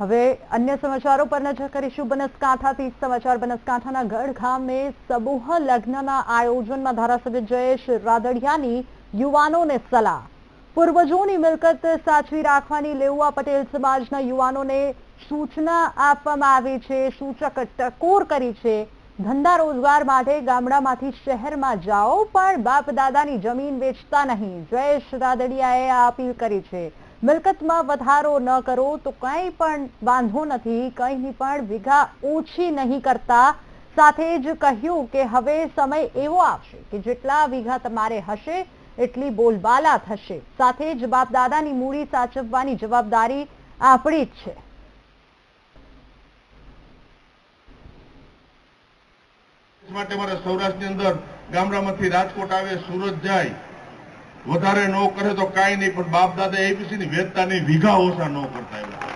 હવે અન્ય સમાચારો પર નજર કરીશું. બનાસકાંઠાથી સમાચાર. બનાસકાંઠાના ગઢ ગામે સમૂહ લગ્નના આયોજનમાં ધારાસભ્ય જયેશ રાદડિયાની યુવાનોને સલાહ. પૂર્વજોની મિલકત સાચવી રાખવાની લેઉવા પટેલ સમાજના યુવાનોને સૂચના આપવામાં આવી છે. સૂચક ટકોર કરી છે. ધંધા રોજગાર માટે ગામડામાંથી શહેરમાં જાઓ પણ બાપ દાદાની જમીન વેચતા નહીં. જયેશ રાદડિયાએ આ અપીલ કરી છે. મિલકતમાં વધારો ન કરો તો કંઈ પણ વાંધો નથી, કંઈની પણ વિઘા ઓછી નહીં કરતા. સાથે જ કહ્યું કે હવે સમય એવો આવશે કે જેટલા વીઘા તમારે હશે, એટલી બોલબાલા થશે. સાથે જ બાપદાદાની મૂડી સાચવવાની જવાબદારી આપણી જ છે. માટે મારા સૌરાષ્ટ્રની અંદર ગામડામાંથી રાજકોટ આવે, સુરત જાય વધારે ન કરે તો કાંઈ નહીં, પણ બાપ દાદા એબીસી ની વેચતા નહીં વીઘા ઓછા ન કરતા એવા.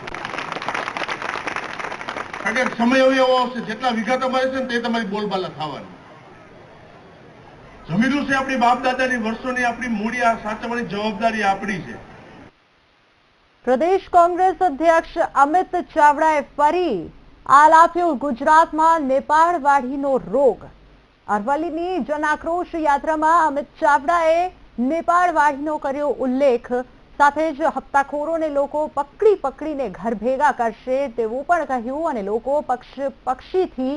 કારણ કે સમય એવો આવશે જેટલા વિઘા તમારે છે ને તે તમારી બોલબાલા થવાની. જમીનું છે આપણી બાપ દાદાની વર્ષોની આપણી મૂડી, આ સાચવવાની જવાબદારી આપણી છે. પ્રદેશ કોંગ્રેસ અધ્યક્ષ અમિત ચાવડાએ ફરી આલાપ્યો ગુજરાતમાં નેપાળ વાઢીનો રોગ. અરવલ્લીની જનાક્રોશ યાત્રામાં અમિત ચાવડાએ નેપાળ વાહીનો કર્યો ઉલ્લેખ. સાથે જ હપ્તાખોરોને લોકો પકડી પકડીને ઘર ભેગા કરશે તેવું પણ કહ્યું અને લોકો પક્ષ પક્ષીથી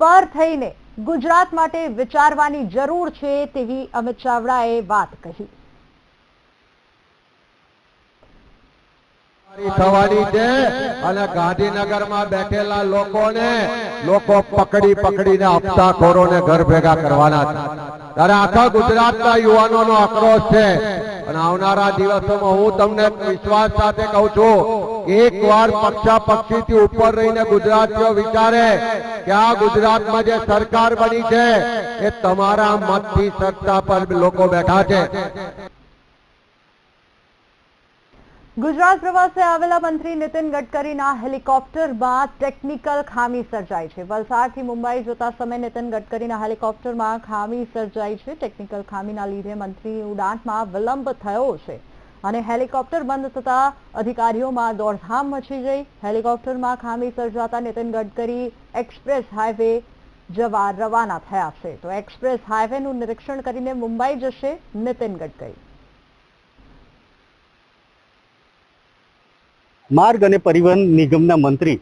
પર થઈને ગુજરાત માટે વિચારવાની જરૂર છે તેવી અમિત ચાવડાએ વાત કહી. થવાની છે અને ગાંધીનગરમાં બેઠેલા લોકોને લોકો પકડી પકડીને હપ્તાખોરોને ઘર ભેગા કરવાના ત્યારે આખા ગુજરાતના યુવાનોનો આક્રોશ છે. અને આવનારા દિવસોમાં હું તમને વિશ્વાસ સાથે કહું છું કે એક વાર પક્ષા પક્ષીથી ઉપર રહીને ગુજરાતીઓ વિચારે કે આ ગુજરાતમાં જે સરકાર બની છે, એ તમારા મતથી સત્તા પર લોકો બેઠા છે. ગુજરાત પ્રવાસે આવેલા મંત્રી નીતિન ગડકરીના હેલિકોપ્ટરમાં ટેકનિકલ ખામી સર્જાઈ છે. વલસાડથી મુંબઈ જતા સમયે નીતિન ગડકરીના હેલિકોપ્ટરમાં ખામી સર્જાઈ છે. ટેકનિકલ ખામીના લીધે મંત્રી ઉડાનમાં વિલંબ થયો છે અને હેલિકોપ્ટર બંધ થતા અધિકારીઓમાં દોડધામ મચી ગઈ. હેલિકોપ્ટરમાં ખામી સર્જાતા નીતિન ગડકરી એક્સપ્રેસ હાઈવે જવા રવાના થયા છે. તો એક્સપ્રેસ હાઈવેનું નિરીક્ષણ કરીને મુંબઈ જશે નીતિન ગડકરી. માર્ગ અને પરિવહન નિગમના મંત્રી,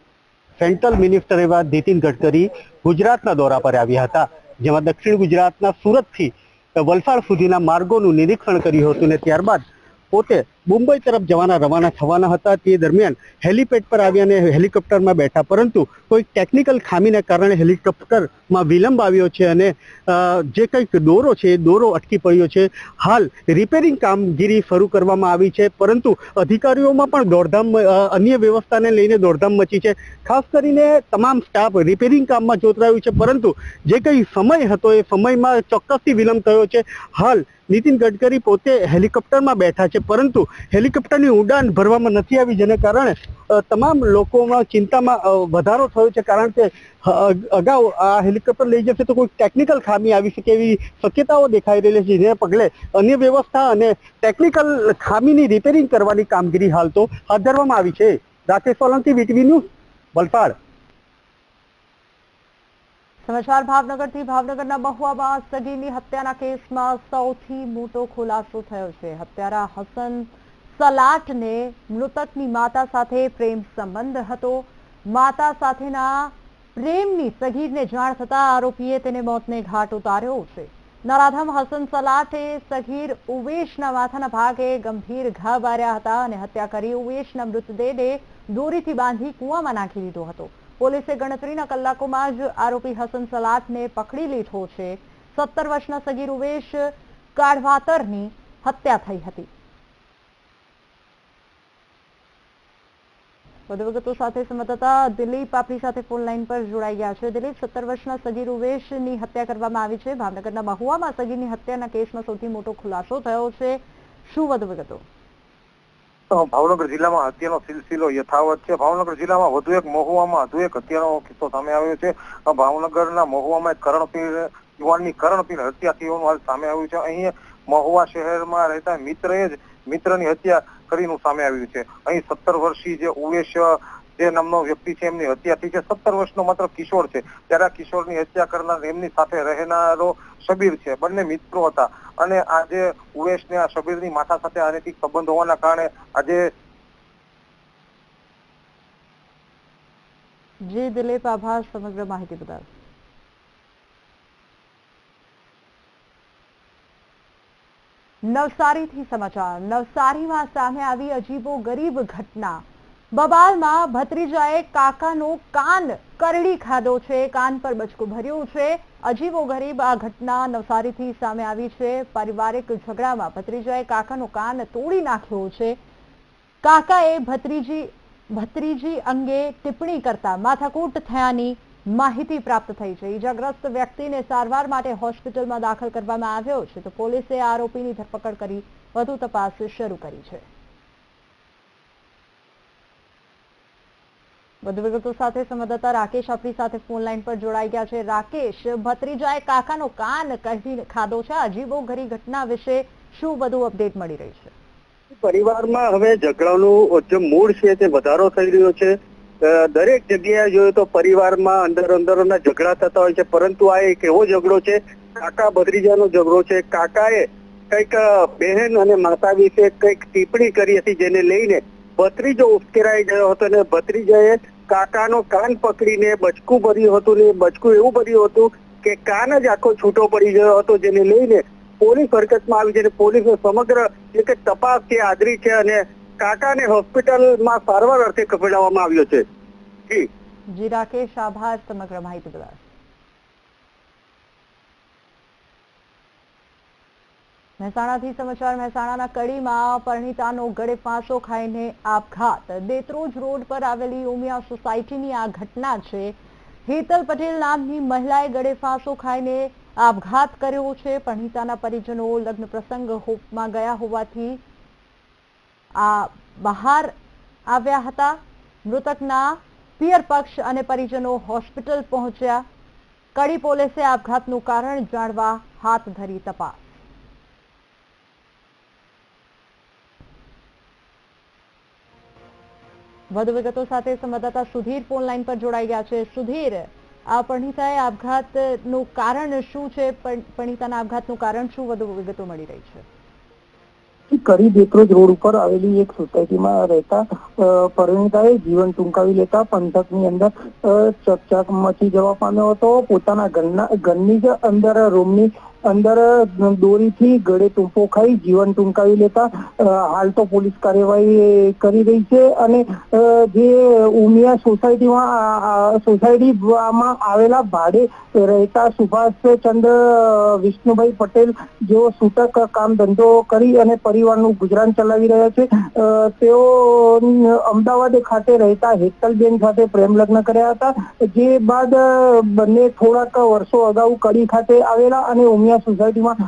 સેન્ટ્રલ મિનિસ્ટર એવા નીતિન ગડકરી ગુજરાતના દોરા પર આવ્યા હતા, જેમાં દક્ષિણ ગુજરાતના સુરતથી વલસાડ સુધીના માર્ગોનું નિરીક્ષણ કર્યું હતું અને ત્યારબાદ પોતે મુંબઈ તરફ જવાના, રવાના થવાના હતા તે દરમિયાન હેલિપેડ પર આવ્યા અને હેલિકોપ્ટરમાં બેઠા. પરંતુ કોઈ ટેકનિકલ ખામીને કારણે હેલિકોપ્ટરમાં વિલંબ આવ્યો છે અને જે કંઈક દોરો છે એ દોરો અટકી પડ્યો છે. હાલ રિપેરિંગ કામગીરી શરૂ કરવામાં આવી છે, પરંતુ અધિકારીઓમાં પણ દોડધામ અન્ય વ્યવસ્થાને લઈને દોડધામ મચી છે. ખાસ કરીને તમામ સ્ટાફ રિપેરિંગ કામમાં જોતરાયું છે, પરંતુ જે કંઈ સમય હતો એ સમયમાં ચોક્કસથી વિલંબ થયો છે. હાલ નીતિન ગડકરી પોતે હેલિકોપ્ટરમાં બેઠા છે, પરંતુ હેલિકોપ્ટરની ઉડાન ભરવામાં નથી આવી, જેને કારણે તમામ લોકોમાં ચિંતામાં વધારો થયો છે, કારણ કે અગાઉ આ હેલિકોપ્ટર લઈ જશે તો કોઈ ટેકનિકલ ખામી આવી શકે એવી શક્યતાઓ દેખાઈ રહેલી છે, જેને પગલે અન્ય વ્યવસ્થા અને ટેકનિકલ ખામીની રિપેરિંગ કરવાની કામગીરી હાલ તો હાથ ધરવામાં આવી છે. Rakesh Solanki, VTV news, Valsad. સમાચાર, ભાવનગરથી ભાવનગરના મહુવામાં સગીની હત્યાના કેસમાં સૌથી મોટો ખુલાસો થયો છે. હત્યારા હસન સલાટને મૃતકની માતા સાથે પ્રેમ સંબંધ હતો. માતા સાથેના પ્રેમની સગીરને જાણ થતા આરોપીએ તેને મોતને ઘાટ ઉતાર્યો છે. નરાધમ હસન સલાટે સગીર ઉવેશના માથાના ભાગે ગંભીર ઘા બાર્યા હતા અને હત્યા કરી ઉવેશના મૃતદેહને દોરીથી બાંધી કૂવામાં નાખી દીધો હતો. પોલીસે ગણતરીના કલાકોમાં જ આરોપી હસન સલાતને પકડી લીધો છે. સત્તર વર્ષના સગીર ઉવેશ કાઢવાતરની હત્યા થઈ હતી. વધુ વિગતો સાથે સંવાદદાતા દિલીપ આપણી સાથે ફોન લાઈન પર જોડાઈ ગયા છે. દિલીપ, સત્તર વર્ષના સગીર ઉવેશની હત્યા કરવામાં આવી છે. ભાવનગરના મહુવામાં સગીરની હત્યાના કેસમાં સૌથી મોટો ખુલાસો થયો છે. શું વધુ વિગતો? ભાવનગર જિલ્લામાં હત્યાનો સિલસિલો યથાવત છે. ભાવનગર જિલ્લામાં વધુ એક મહુવામાં, વધુ એક હત્યાનો કિસ્સો સામે આવ્યો છે. ભાવનગરના મહુવામાં એક કરણપીર, યુવાનની કરણપીર હત્યા થયું હાલ સામે આવ્યું છે. અહીં મહુવા શહેરમાં રહેતા મિત્રએ જ મિત્રની હત્યા કરીનું સામે આવ્યું છે. અહીં સત્તર વર્ષીય જે ઉવેશ જે નામનો વ્યક્તિ છે, એમની હત્યા થઈ છે. સત્તર વર્ષનો માત્ર કિશોર છે. ત્યારે આ કિશોરની હત્યા કરનાર એમની સાથે રહેનારો શબીર છે. બંને મિત્રો હતા. અને આજે ઉવેશને આ શબીરની માથા સાથે અનૈતિક સંબંધ હોવાના કારણે આજે જી, દિલીપ, આભાર. સમગ્ર માહિતી બદલ નવસારીથી સમાચાર. નવસારીમાં સામે આવી અજીબો ગરીબ ઘટના. બબાલમાં ભત્રીજાએ કાકાનો કાન કરડી ખાધો છે, કાન પર બચકું ભર્યું છે. અજીબો ગરીબ આ ઘટના નવસારીથી સામે આવી છે. પારિવારિક ઝઘડામાં ભત્રીજાએ કાકાનો કાન તોડી નાખ્યો છે. કાકાએ ભત્રીજી ભત્રીજી અંગે ટિપ્પણી કરતા માથાકૂટ થયાની માહિતી પ્રાપ્ત થઈ છે. ઈજાગ્રસ્ત વ્યક્તિને સારવાર માટે હોસ્પિટલમાં દાખલ કરવામાં આવ્યો છે. તો પોલીસે આરોપીની ધરપકડ કરી વધુ તપાસ શરૂ કરી છે. વધુ વિગતો સાથે સંવાદદાતા રાકેશ આપણી સાથે ફોન લાઈન પર જોડાઈ ગયા છે. રાકેશ, ભત્રીજાએ કાકાનો કાન કહી ખાધો છે. અજીબો ઘરી ઘટના વિશે શું વધુ અપડેટ મળી રહી છે? પરિવારમાં હવે ઝઘડાનું જે મૂળ છે તે વધારો થઈ રહ્યો છે. દરેક જગ્યાએ જોઈએ તો પરિવારમાં અંદર અંદર ઝઘડા થતા હોય છે. પરંતુ આ એક એવો ઝઘડો છે, કાકા ભત્રીજાનો ઝઘડો છે. કાકાએ કંઈક બહેન અને માતા વિશે કંઈક ટિપ્પણી કરી હતી જેને લઈને ભત્રીજો ઉશ્કેરાઈ ગયો હતો અને ભત્રીજાએ કાકાનો કાન પકડીને બચકું ભર્યું હતું ને બચકું એવું ભર્યું હતું કે કાન જ આખો છૂટો પડી ગયો હતો, જેને લઈને પોલીસ હરકતમાં આવી છે અને પોલીસે સમગ્ર જે કે તપાસ છે, આદરી છે અને કાકાને હોસ્પિટલમાં સારવાર અર્થે ખસેડવામાં આવ્યો છે. જી. જી, રાકેશ, આભાર. સમગ્ર માહિતી બદલ મહેસાણાથી સમાચાર, મહેસાણાના કડીમાં પરિણીતાનો ગળે ફાંસો ખાઈને આપઘાત. દેત્રોજ રોડ પર આવેલી ઉમિયા સોસાયટીની આ ઘટના છે. હેતલ પટેલ નામની મહિલાએ ગળે ફાંસો ખાઈને આપઘાત કર્યો છે. પરિણીતાના પરિજનો લગ્ન પ્રસંગ હો- માં ગયા હોવાથી આ બહાર આવ્યા હતા. મૃતકના પિયર પક્ષ અને પરિજનો હોસ્પિટલ પહોંચ્યા. કડી પોલીસે આપઘાતનું કારણ જાણવા હાથ ધરી તપાસ. વધુ વિગતો સાથે સંવાદદાતા સુધીર ફોન લાઈન પર જોડાઈ ગયા છે. સુધીર, આ પરિણીતાએ આપઘાતનું કારણ શું છે? પણ- આપઘાતનું કારણ શું? વધુ વિગતો મળી રહી છે. કરી દેકરોજ રોડ ઉપર આવેલી એક સોસાયટીમાં રહેતા પરિણીતાએ જીવન ટૂંકાવી લેતા પંથકની અંદર ચકચાક મચી જવા પામ્યો હતો. પોતાના ઘરના, ઘરની જ અંદર રૂમની અંદર દોરીથી ગળે ટૂંપો ખાઈ જીવન ટૂંકાવી લેતા હાલ તો પોલીસ કાર્યવાહી કરી રહી છે અને જે ઉમિયા સોસાયટીમાં સોસાયટીમાં આવેલા ભાડે રહેતા સુભાષ ચંદ્ર વિષ્ણુભાઈ પટેલ જેઓ સૂતક કામ ધંધો કરી અને પરિવારનું ગુજરાન ચલાવી રહ્યા છે તેઓ અમદાવાદ ખાતે રહેતા હેતલબેન સાથે પ્રેમ લગ્ન કર્યા હતા, જે બાદ બંને થોડાક વર્ષો અગાઉ કડી ખાતે આવેલા અને ઉમિયા સોસાયટીમાં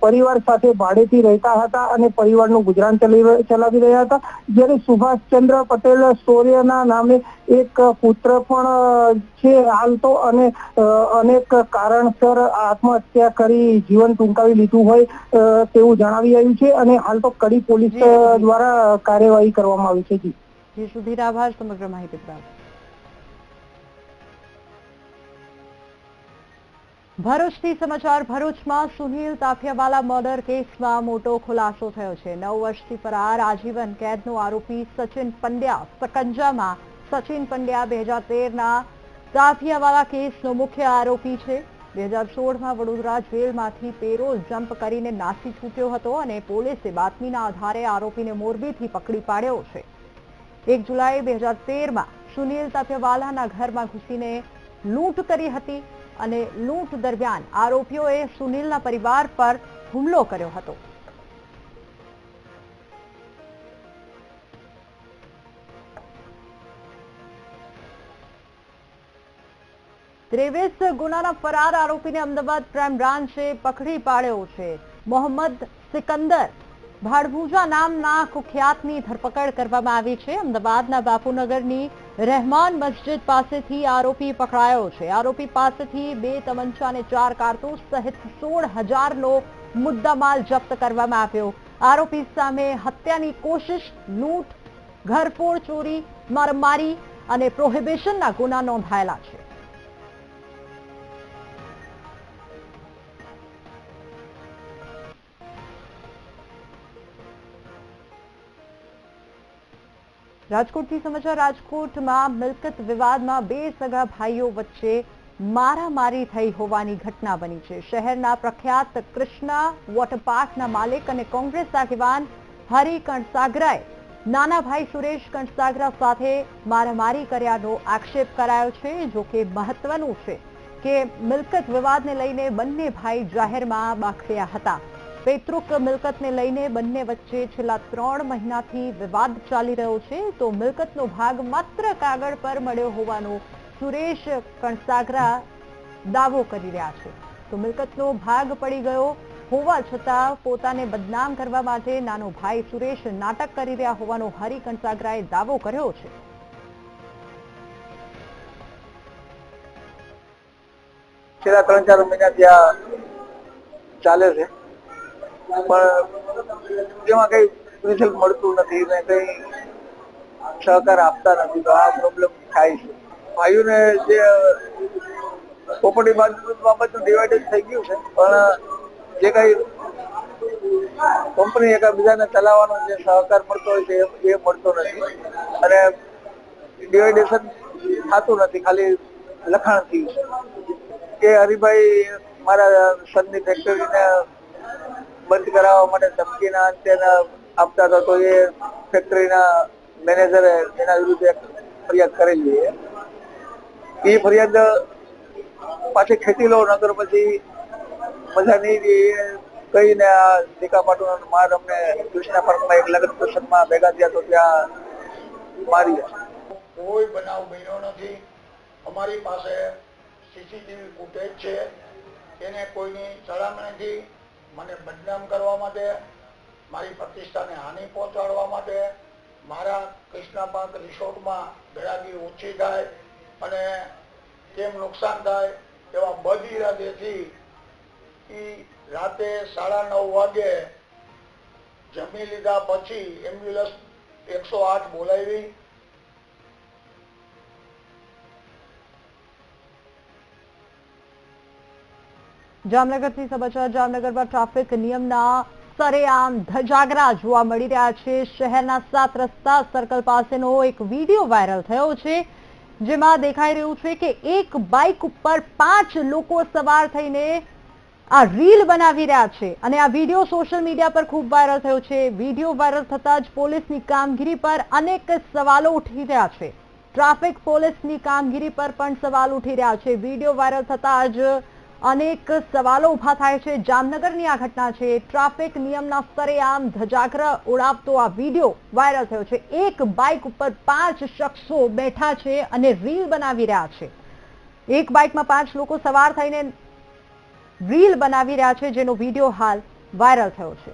પરિવાર સાથે ભાડેથી રહેતા હતા અને પરિવારનું ગુજરાન ચલાવી રહ્યા હતા. જ્યારે સુભાષચંદ્ર પટેલ સૂર્યના નામે એક પુત્ર પણ છે હાલ તો અને અનેક કારણસર આત્મહત્યા કરી જીવન ટૂંકાવી લીધું હોય તેવું જણાવી આવ્યું છે અને હાલ તો કડી પોલીસ. દ્વારા કાર્યવાહી કરવામાં આવી છે. જી. જી સુધીર આભાર સમગ્ર માહિતી બદલ ભરૂચથી સમાચાર, ભરૂચમાં સુનિલ તાફિયાવાલા મર્ડર કેસમાં મોટો ખુલાસો થયો છે. નવ વર્ષથી ફરાર, આજીવન કેદનો આરોપી સચિન પંડ્યા સકંજામાં સચિન પંડ્યા બે હજાર તેરના તાફિયાવાલા કેસનો મુખ્ય આરોપી છે. બે હજાર સોળમાં વડોદરા જેલમાંથી પેરોલ જમ્પ કરીને નાસી છૂટ્યો હતો અને પોલીસે બાતમીના આધારે આરોપીને મોરબીથી પકડી પાડ્યો છે. એક જુલાઈ બે હજાર તેરમાં સુનિલ તાફિયાવાલાના ઘરમાં ઘૂસીને લૂંટ કરી હતી. અને લૂંટ દરમિયાન આરોપીઓએ સુનિલના પરિવાર પર હુમલો કર્યો હતો. ત્રેવીસ ગુનાના ફરાર આરોપીને અમદાવાદ ક્રાઇમ બ્રાન્ચે પકડી પાડ્યો છે. મોહમ્મદ સિકંદર ભાડભુજા નામના કુખ્યાતની ધરપકડ કરવામાં આવી છે. અમદાવાદના બાપુનગરની રહેમાન મસ્જિદ પાસેથી આરોપી પકડાયો છે. આરોપી પાસેથી બે તમંચા અને ચાર કારતૂસ સહિત સોળ હજારનો મુદ્દામાલ જપ્ત કરવામાં આવ્યો. આરોપી સામે હત્યાની કોશિશ, લૂંટ, ઘરફોડ ચોરી, મારમારી અને પ્રોહિબિશનના ગુના નોંધાયેલા છે. રાજકોટથી સમાચાર, રાજકોટમાં મિલકત વિવાદમાં બે સગા ભાઈઓ વચ્ચે મારામારી થઈ હોવાની ઘટના બની છે. શહેરના પ્રખ્યાત કૃષ્ણા વોટર પાર્કના માલિક અને કોંગ્રેસ આગેવાન હરિ કણસાગરાએ નાના ભાઈ સુરેશ કણસાગરા સાથે મારામારી કર્યાનો આક્ષેપ કરાયો છે, જો કે મહત્વનું છે કે મિલકત વિવાદને લઈને બંને ભાઈ જાહેરમાં બાખડ્યા હતા. પેતૃક મિલકતને લઈને બંને વચ્ચે છેલ્લા ત્રણ મહિનાથી વિવાદ ચાલી રહ્યો છે, તો મિલકતનો ભાગ માત્ર કાગળ પર મળ્યો હોવાનો સુરેશ કણસાગરા દાવો કરી રહ્યા છે. તો મિલકતનો ભાગ પડી ગયો હોવા છતાં પોતાને બદનામ કરવા માટે નાનો ભાઈ સુરેશ નાટક કરી રહ્યા હોવાનો હરિ કણસાગરાએ દાવો કર્યો છે. છેલ્લા ત્રણ ચાર મહિના ત્યાં ચાલે છે. પણ કઈ રિઝલ્ટ મળતું નથી ને કઈ સહકાર આપતા નથી. તો આ પ્રોબ્લેમ થાય છે. ભાઈઓને જે પ્રોપર્ટી બાબતનું ડિવાઇડેડ થઈ ગયું છે. પણ જે કઈ કંપની એકબીજાને ચલાવવાનો જે સહકાર મળતો હોય છે, એ- મળતો નથી. અને ડિવાઇડેશન થતું નથી, ખાલી લખાણ છે કે હરિભાઈ, મારા સનની ફેક્ટરીને બંધ કરાવવા માટે ધમકીના અંતે આપતા હતા, તો એ ફેક્ટરીના મેનેજરે એના વિરુદ્ધ ફરિયાદ કરેલી એ ફરિયાદ પાછી ખેંચી લો નગર પછી મજા નહીં રહી. કહીને આ દીકા પાટુનો માર અમને કૃષ્ણા પાર્કમાં એક લગ્ન પ્રસંગમાં ભેગા થયા તો ત્યાં મારી કોઈ બનાવ બન્યો નથી. અમારી પાસે સીસીટીવી ફૂટેજ છે. એને કોઈની ચડામણીથી મને બદનામ કરવા માટે, મારી પ્રતિષ્ઠાને હાનિ પહોંચાડવા માટે, મારા કૃષ્ણા પાક રિસોર્ટમાં ગરાગી ઓછી થાય અને કેમ નુકસાન થાય એવા બદ ઇરાદેથી એ રાતે સાડા નવ વાગે જમી લીધા પછી એમ્બ્યુલન્સ એકસો આઠ બોલાવી. જામનગરથી સમાચાર, જામનગરમાં ટ્રાફિક નિયમના સરેઆમ ધજાગરા જોવા મળી રહ્યા છે. શહેરના સાત રસ્તા સર્કલ પાસેનો એક વીડિયો વાયરલ થયો છે, જેમાં દેખાઈ રહ્યું છે કે એક બાઇક ઉપર પાંચ લોકો સવાર થઈને આ રીલ બનાવી રહ્યા છે અને આ વીડિયો સોશિયલ મીડિયા પર ખૂબ વાયરલ થયો છે. વીડિયો વાયરલ થતા જ પોલીસની કામગીરી પર અનેક સવાલો ઉઠી રહ્યા છે. ટ્રાફિક પોલીસની કામગીરી પર પણ સવાલ ઉઠી રહ્યા છે. વીડિયો વાયરલ થતા જ અનેક સવાલો ઊભા થાય છે. જામનગરની આ ઘટના છે. ટ્રાફિક નિયમના સરેઆમ ધજાગરા ઉડાવતો આ વીડિયો વાયરલ થયો છે. એક બાઇક ઉપર પાંચ શખ્સો બેઠા છે અને રીલ બનાવી રહ્યા છે. એક બાઇકમાં પાંચ લોકો સવાર થઈને રીલ બનાવી રહ્યા છે, જેનો વીડિયો હાલ વાયરલ થયો છે.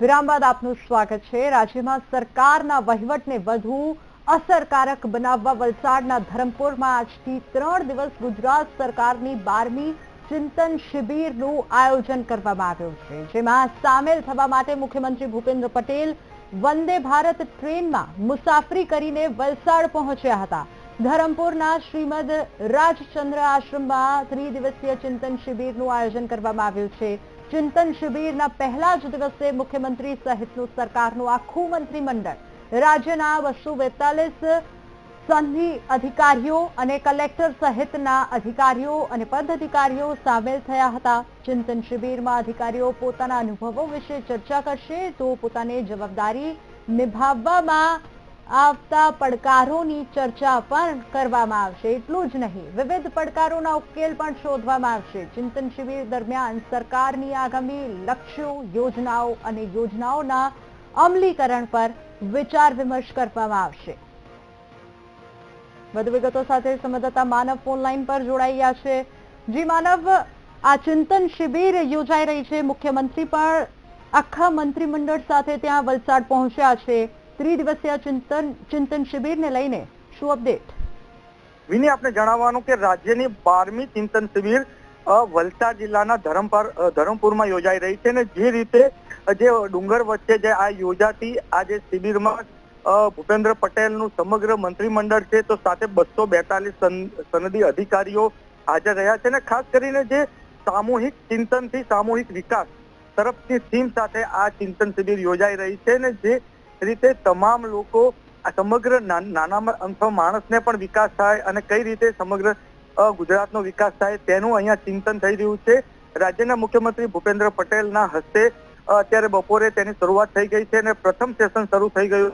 વિરામ બાદ આપનું સ્વાગત છે. રાજ્યમાં સરકારના વહીવટને વધુ અસરકારક બનાવવા વલસાડના ધરમપુરમાં આજથી ત્રણ દિવસ ગુજરાત સરકારની બારમી ચિંતન શિબિરનું આયોજન કરવામાં આવ્યું છે, જેમાં સામેલ થવા માટે મુખ્યમંત્રી ભૂપેન્દ્ર પટેલ વંદે ભારત ટ્રેનમાં મુસાફરી કરીને વલસાડ પહોંચ્યા હતા. ધરમપુરના શ્રીમદ રાજચંદ્ર આશ્રમમાં ત્રિદિવસીય ચિંતન શિબિરનું આયોજન કરવામાં આવ્યું છે. ચિંતન શિબિરના પહેલા જ દિવસે મુખ્યમંત્રી સહિતનું સરકારનું આખું મંત્રીમંડળ રાજ્યના બસો બેતાલીસ સંધિ અધિકારીઓ અને કલેક્ટર સહિતના અધિકારીઓ અને પદાધિકારીઓ સામેલ થયા હતા. ચિંતન શિબિરમાં અધિકારીઓ પોતાના અનુભવો વિશે ચર્ચા કરશે. તો પોતાની જવાબદારી નિભાવવામાં આવતા પડકારોની ચર્ચા પણ કરવામાં આવશે. એટલું જ નહીં, વિવિધ પડકારોના ઉકેલ પણ શોધવામાં આવશે. ચિંતન શિબિર દરમિયાન સરકારની આગામી લક્ષ્યો, યોજનાઓ અને યોજનાઓના અમલીકરણ પર વિચાર વિમર્શ કરવામાં આવશે. વધુ વિગતો સાથે સંવાદદાતા માનવ ફોનલાઈન પર જોડાઈ ગયા છે. જી માનવ, આ ચિંતન શિબિર યોજાઈ રહી છે. મુખ્યમંત્રી પણ આખા મંત્રીમંડળ સાથે ત્યાં વલસાડ પહોંચ્યા છે. ત્રિદિવસીય ચિંતન ચિંતન શિબિરને લઈને શું અપડેટ? વિની આપને જણાવવાનું કે રાજ્યની બારમી ચિંતન શિબિર વલસાડ જિલ્લાના ધરમપર ધરમપુરમાં યોજાઈ રહી છે અને જે રીતે જે ડુંગર વચ્ચે જે આ યોજાતી આ જે શિબિરમાં ભૂપેન્દ્ર પટેલનું સમગ્ર મંત્રીમંડળ છે, તો સાથે બસો બેતાલીસ સનદી અધિકારીઓ હાજર રહ્યા છે અને ખાસ કરીને જે સામૂહિક ચિંતનથી સામૂહિક વિકાસ તરફની થીમ સાથે આ ચિંતન શિબિર યોજાઈ રહી છે અને જે રીતે તમામ લોકો આ સમગ્ર નાના અમથો માણસને પણ વિકાસ થાય અને કઈ રીતે સમગ્ર ગુજરાતનો વિકાસ થાય તેનું અહીંયા ચિંતન થઈ રહ્યું છે. રાજ્યના મુખ્યમંત્રી ભૂપેન્દ્ર પટેલના હસ્તે અત્યારે બપોરે તેની શરૂઆત થઈ ગઈ છે અને પ્રથમ સેશન શરૂ થઈ ગયું.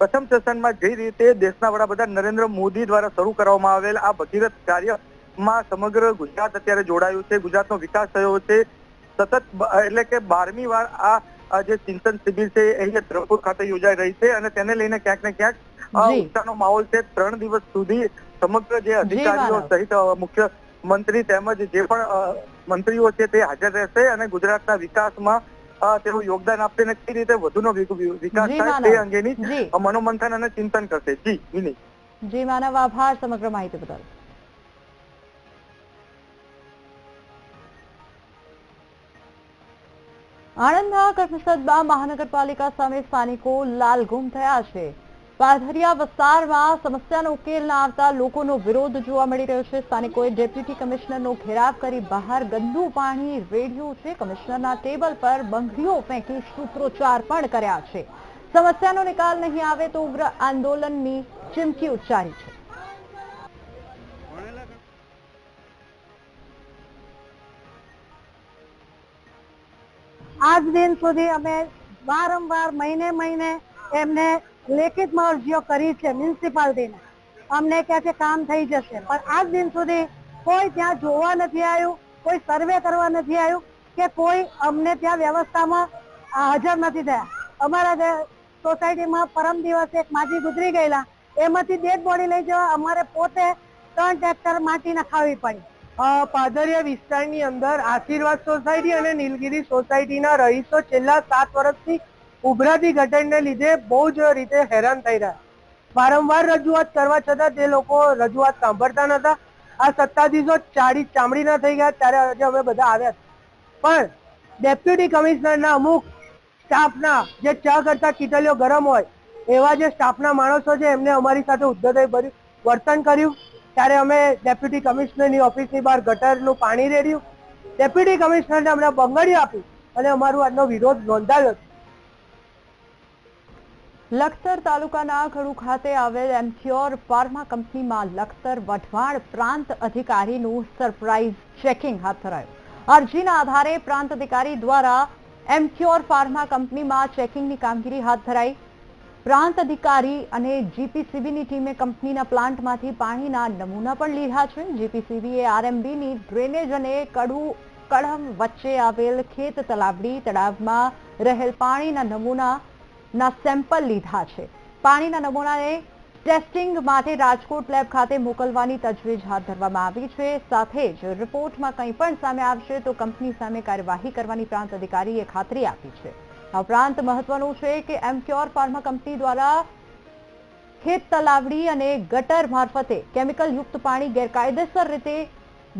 પ્રથમ સેશનમાં જે રીતે દેશના વડાપ્રધાન નરેન્દ્ર મોદી દ્વારા શરૂ કરવામાં આવેલ આ ભગીરથ કાર્યમાં સમગ્ર ગુજરાત અત્યારે જોડાયું છે. ગુજરાતનો વિકાસ થયો છે. સતત એટલે કે બારમી વાર આ જે ચિંતન શિબિર છે અહીંયા ધરમપુર ખાતે યોજાઈ રહી છે અને તેને લઈને ક્યાંક ને ક્યાંક ઉત્સાહનો માહોલ છે. ત્રણ દિવસ સુધી સમગ્ર જે અધિકારીઓ સહિત મુખ્ય મંત્રી તેમજ જે પણ મંત્રીઓ છે તે હાજર રહેશે અને ગુજરાતના વિકાસમાં તેનું યોગદાન આપશે અને કઈ રીતે વધુનો વિકાસ થાય. તે અંગેની મનોમંથન અને ચિંતન કરશે. જી વિનીત જી માનવ આભાર સમગ્ર માહિતી બદલ. આણંદના બા મહાનગરપાલિકા સામે સ્થાનિકો લાલઘુમ થયા છે. પાધરિયા વિસ્તારમાં સમસ્યાનો ઉકેલ ના આવતા લોકોનો વિરોધ જોવા મળી રહ્યો છે. સ્થાનિકોએ ડેપ્યુટી કમિશનરનો ઘેરાવ કરી બહાર ગંદુ પાણી, રેડ્યું છે. કમિશનરના ટેબલ પર બંગડીઓ ફેંકી સૂત્રોચ્ચાર પણ કર્યા છે. સમસ્યાનો નિકાલ નહીં આવે તો ઉગ્ર આંદોલનની ચીમકી ઉચ્ચારી છે. આજ દિન સુધી અમે વારંવાર મહિને મહિને એમને લેખિતમાં અરજીઓ કરી છે મ્યુનિસિપાલિટીને અમને કહે છે કામ થઈ જશે. પણ આજ દિન સુધી કોઈ ત્યાં જોવા નથી આવ્યું, કોઈ સર્વે કરવા નથી આવ્યું કે કોઈ અમને ત્યાં વ્યવસ્થામાં હાજર નથી થયા. અમારા સોસાયટીમાં પરમ દિવસે એક માટી ગુજરી ગયેલા, એમાંથી ડેડ બોડી લઈ જવા અમારે પોતે ત્રણ ટ્રેક્ટર માટી નખાવી પડી. પાદરિયા વિસ્તારની અંદર આશીર્વાદ સોસાયટી અને નીલગિરી સોસાયટીના રહીશો છેલ્લા સાત વર્ષથી ઉભરાતી ગટરને લીધે બહુ જ રીતે હેરાન થઈ રહ્યા. વારંવાર રજૂઆત કરવા છતાં તે લોકો રજૂઆત સાંભળતા નતા આ સત્તાધીશો ચાડી ના થઈ ગયા ત્યારે આજે અમે બધા આવ્યા પણ ડેપ્યુટી કમિશનરના અમુક સ્ટાફના જે ચા કરતા કીટલીઓ ગરમ હોય, એવા જે સ્ટાફના માણસો છે, એમને અમારી સાથે ઉદ્ધતાઈ ભર્યું વર્તન કર્યું. ત્યારે અમે ડેપ્યુટી કમિશનરની ઓફિસની બહાર ગટરનું પાણી રેડ્યું. ડેપ્યુટી કમિશનરને અમને બંગડી આપી અને અમારો આજનો વિરોધ નોંધાવ્યો છે. લખતર તાલુકાના ખડુ ખાતે આવેલ એમથ્યોર ફાર્મા કંપનીમાં લખતર વઢવાણ પ્રાંત અધિકારીનું સરપ્રાઇઝ ચેકિંગ હાથ ધરાયું. અરજીના આધારે પ્રાંત અધિકારી દ્વારા એમથ્યોર ફાર્મા કંપનીમાં ચેકિંગની કામગીરી હાથ ધરાઈ. પ્રાંત અધિકારી અને જીપીસીબીની ટીમે કંપનીના પ્લાન્ટમાંથી પાણીના નમૂના પણ લીધા છે. જીપીસીબીએ આરએમબીની ડ્રેનેજ અને કડુ કળમ વચ્ચે આવેલ ખેત તલાવડી તળાવમાં રહેલ પાણીના નમૂના ના સેમ્પલ લીધા છે. પાણીના નમૂનાને ટેસ્ટિંગ માટે રાજકોટ લેબ ખાતે મોકલવાની તજવીજ હાથ ધરવામાં આવી છે. સાથે જ રિપોર્ટમાં કંઈ પણ સામે આવશે તો કંપની સામે કાર્યવાહી કરવાની પ્રાંત અધિકારીએ ખાતરી આપી છે. આ ઉપરાંત મહત્વનું છે કે એમક્યોર ફાર્મા કંપની દ્વારા ખેત તલાવડી અને ગટર મારફતે કેમિકલ યુક્ત પાણી ગેરકાયદેસર રીતે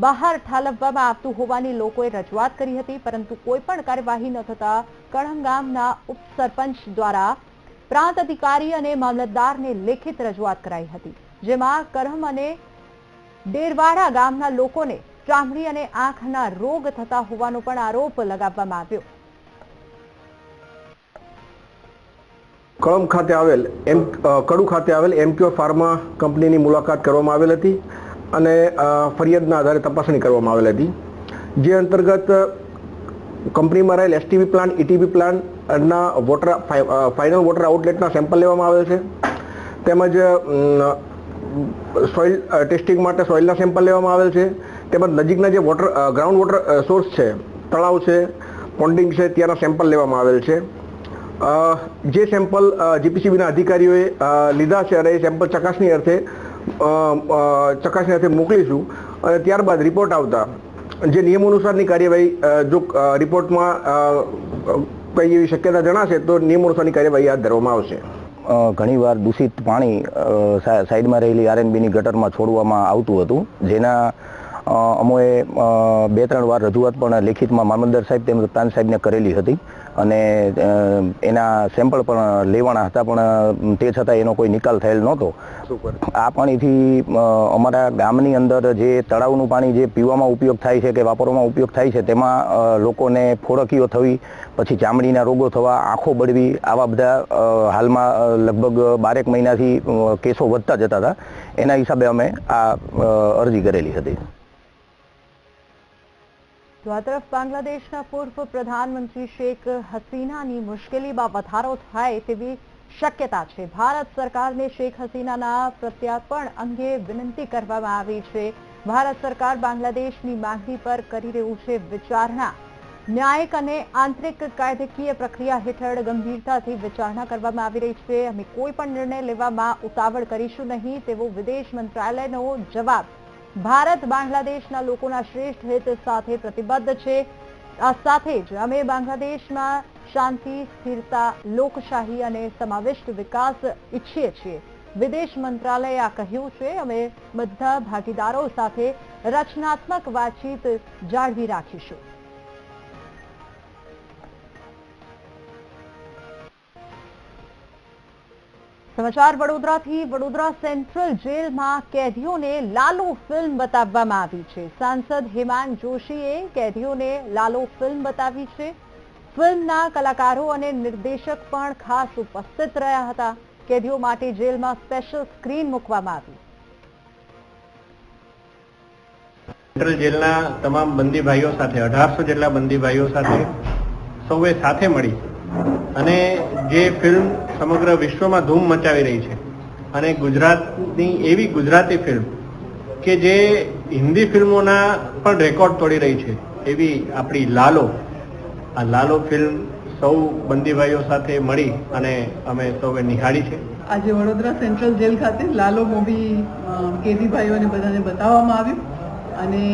બહાર ઠાલવવામાં આવતું હોવાની લોકોએ રજૂઆત કરી હતી, પરંતુ કોઈ પણ કાર્યવાહી ન થતા કળંગ ઉપસરપંચ દ્વારા પ્રાંત અધિકારી અને મામલતદારને લેખિત રજૂઆત કરાઈ હતી, જેમાં કરહમ અને ડેરવાડા ગામના લોકોને ચામડી અને આંખના રોગ થતા હોવાનો પણ આરોપ લગાવવામાં આવ્યો. કળમ ખાતે આવેલ એમ કડુ ખાતે આવેલ એમક્યુ ફાર્મા કંપનીની મુલાકાત કરવામાં આવેલ હતી. અને ફરિયાદના આધારે તપાસણી કરવામાં આવેલ હતી. જે અંતર્ગત કંપનીમાં રહેલ એસટીબી પ્લાન્ટ ઇટીબી પ્લાન્ટના વોટર, ફાઇ- ફાઇનલ વોટર આઉટલેટના સેમ્પલ લેવામાં આવેલ છે. તેમજ સોઇલ ટેસ્ટિંગ માટે સોઇલના સેમ્પલ લેવામાં આવેલ છે. તેમજ નજીકના જે વોટર ગ્રાઉન્ડ વોટર સોર્સ છે, તળાવ છે, પોન્ડિંગ છે, ત્યાંના સેમ્પલ લેવામાં આવેલ છે. જે સેમ્પલ જીપીસીબીના અધિકારીઓએ લીધા છે અને એ સેમ્પલ ચકાસણી અર્થે ચકાસણી અર્થે મોકલીશું અને ત્યારબાદ રિપોર્ટ આવતા. જે નિયમો અનુસારની કાર્યવાહી જો રિપોર્ટમાં કઈ એવી શક્યતા જણાશે, તો નિયમ અનુસારની કાર્યવાહી હાથ ધરવામાં આવશે. ઘણીવાર દૂષિત પાણી સાઈડમાં રહેલી આરએનબીની ગટરમાં છોડવામાં આવતું હતું, જેના અમોએ બે ત્રણ વાર રજૂઆત પણ લેખિતમાં મામલતદાર સાહેબ તેમજ પ્રાંત સાહેબને કરેલી હતી અને એના સેમ્પલ પણ લેવાના હતા પણ તે છતાં એનો કોઈ નિકાલ થયેલ નહોતો. આ પાણીથી અમારા ગામની અંદર જે તળાવનું પાણી જે પીવામાં ઉપયોગ થાય છે કે વાપરવામાં ઉપયોગ થાય છે તેમાં લોકોને ફોડકીઓ થવી પછી ચામડીના રોગો થવા આંખો બળવી આવા બધા હાલમાં લગભગ બારેક મહિનાથી કેસો વધતા જતા હતા. એના હિસાબે અમે આ અરજી કરેલી હતી. તો આ તરફ બાંગ્લાદેશના પૂર્વ પ્રધાનમંત્રી શેખ હસીનાની મુશ્કેલીમાં વધારો થાય તેવી શક્યતા છે. ભારત સરકારને શેખ હસીનાના પ્રત્યાર્પણ અંગે વિનંતી કરવામાં આવી છે. ભારત સરકાર બાંગ્લાદેશની માંગણી પર કરી રહ્યું છે વિચારણા. ન્યાયિક અને આંતરિક કાયદેકીય પ્રક્રિયા હેઠળ ગંભીરતાથી વિચારણા કરવામાં આવી રહી છે. અમે કોઈ પણ નિર્ણય લેવામાં ઉતાવળ કરીશું નહીં તેવો વિદેશ મંત્રાલયનો જવાબ ભારત બાંગ્લાદેશના લોકોના શ્રેષ્ઠ હિત સાથે પ્રતિબદ્ધ છે. આ સાથે જ અમે બાંગ્લાદેશમાં શાંતિ, સ્થિરતા, લોકશાહી અને સમાવિષ્ટ વિકાસ ઈચ્છીએ છીએ. વિદેશ મંત્રાલયે આ કહ્યું છે. અમે બધા ભાગીદારો સાથે રચનાત્મક વાતચીત જાળવી રાખીશું. સમાચાર, વડોદરાથી વડોદરા સેન્ટ્રલ જેલમાં કેદીઓને લાલો ફિલ્મ બતાવવામાં આવી છે. સાંસદ હેમાંગ જોશીએ કેદીઓને લાલો ફિલ્મ બતાવી છે. ફિલ્મના કલાકારો અને નિર્દેશક પણ ખાસ ઉપસ્થિત રહ્યા હતા. કેદીઓ માટે જેલમાં સ્પેશિયલ સ્ક્રીન મૂકવામાં આવી. સેન્ટ્રલ જેલના તમામ બંદી ભાઈઓ સાથે, અઢારસો જેટલા બંદી ભાઈઓ સાથે સૌએ સાથે મળી અને જે ફિલ્મ સમગ્ર વિશ્વમાં ધૂમ મચાવી રહી છે. અને ગુજરાતની એવી ગુજરાતી ફિલ્મ કે જે હિન્દી ફિલ્મોના પણ રેકોર્ડ તોડી રહી છે. એવી આપણી લાલો. આ લાલો ફિલ્મ સૌ બંદીભાઈઓ સાથે મળી અને અમે સૌએ નિહાળી છે. આજે વડોદરા સેન્ટ્રલ જેલ ખાતે લાલો મૂવી કેદી ભાઈઓને બધાને બતાવવામાં આવ્યું. અને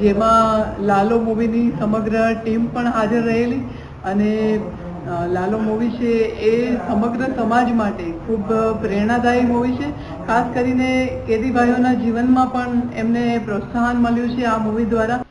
જેમાં લાલો મૂવીની સમગ્ર ટીમ પણ હાજર રહેલી. અને લાલો મૂવી છે એ સમગ્ર સમાજ માટે ખૂબ પ્રેરણાદાયી મૂવી છે. ખાસ કરીને કેદી ભાઈઓના જીવનમાં પણ એમને પ્રોત્સાહન મળ્યું છે આ મૂવી દ્વારા.